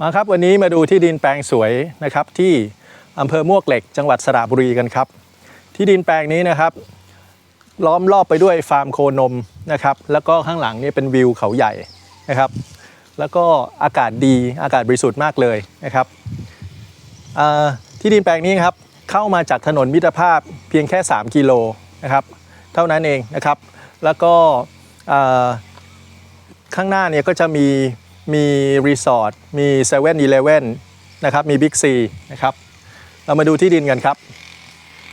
มาครับวันนี้มาดูที่ดินแปลงสวยนะครับที่อำเภอมวกเหล็กจังหวัดสระบุรีกันครับ ที่ดินแปลงนี้นะครับ ล้อมรอบไปด้วยฟาร์มโคนมนะครับแล้วก็ข้างหลังนี่เป็นวิวเขาใหญ่นะครับ แล้วก็อากาศดีอากาศบริสุทธิ์มากเลยนะครับที่ดินแปลงนี้ครับเข้ามาจากถนนมิตรภาพเพียงแค่ 3 กิโลนะครับเท่านั้นเองนะครับ แล้วก็ข้างหน้าเนี่ยก็จะมี มีรีสอร์ทมี7 e เ e ่ e อนนะครับมีบิ๊กซีนะครับเรามาดูที่ดินกันครับ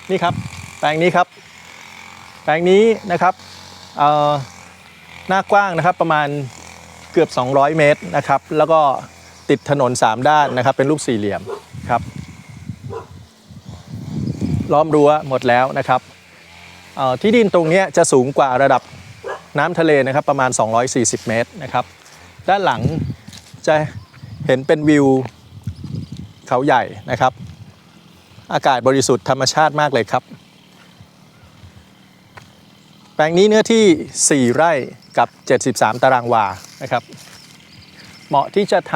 นี่ครับแปลงนี้ครับ แปลงนี้นะครับเอ่อหน้ากว้างนะครับประมาณเกือบ 200 เมตรนะครับ แล้วก็ติดถนน 3 ด้านนะครับเป็นรูปสี่เหลี่ยมครับล้อมรั้วหมดแล้วนะครับที่ดินตรงนี้จะสูงกว่าระดับน้ำทะเลนะครับประมาณ 240 เมตรนะครับ ด้านหลังจะเห็นเป็นวิวเขาใหญ่นะครับ อากาศบริสุทธิ์ธรรมชาติมากเลยครับ แปลงนี้เนื้อที่ 4 ไร่กับ 73 ตารางวานะครับ เหมาะที่จะท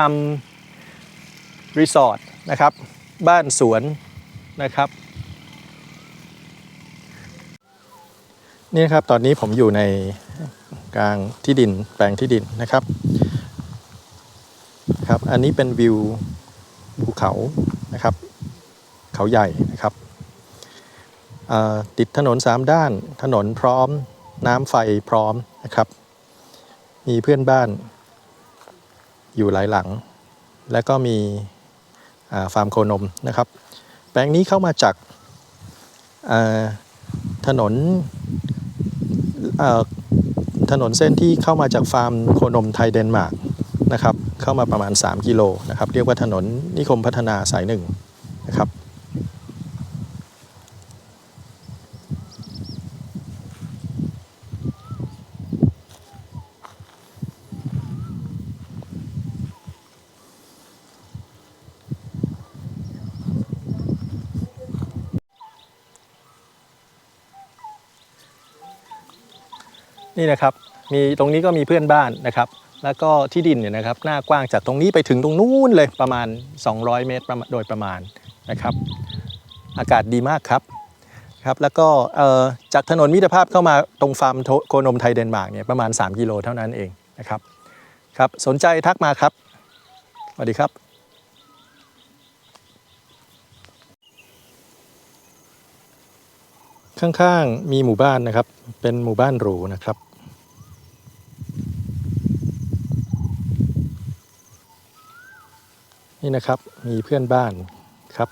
ำรีสอร์ทนะครับ บ้านสวนนะครับนี่นะครับตอนนี้ผมอยู่ในกลางที่ดินแปลงที่ดินนะครับ ครับ อันนี้เป็นวิวภูเขานะครับ เขาใหญ่นะครับติดถนน 3 ด้าน ถนนพร้อม น้ำไฟพร้อมนะครับ มีเพื่อนบ้านอยู่หลายหลัง และก็มีาฟาร์มโคนมนะครับ แปลงนี้เข้ามาจากาถนนถนนเส้นที่เข้ามาจากฟาร์มโคนมไทยเดนมาร์กนะครับ เข้ามาประมาณ 3 กิโลนะครับเรียกว่าถนนนิคมพัฒนาสายหนึ่งนะครับนี่นะครับมีตรงนี้ก็มีเพื่อนบ้านนะครับ แล้วก็ที่ดินเนี่ยนะครับหน้ากว้างจากตรงนี้ไปถึงตรงนู้นเลยประมาณ 200 เมตรประมาณโดยประมาณนะครับ อากาศดีมากครับครับ แล้วก็จากถนนมิตรภาพเข้ามาตรงฟาร์มโทโคนมไทยเดนมาร์กเนี่ยประมาณ 3 กิโลเท่านั้นเองนะครับครับสนใจทักมาครับสวัสดีครับข้างๆมีหมู่บ้านนะครับ เป็นหมู่บ้านหรูนะครับ นี่นะครับ มีเพื่อนบ้านครับ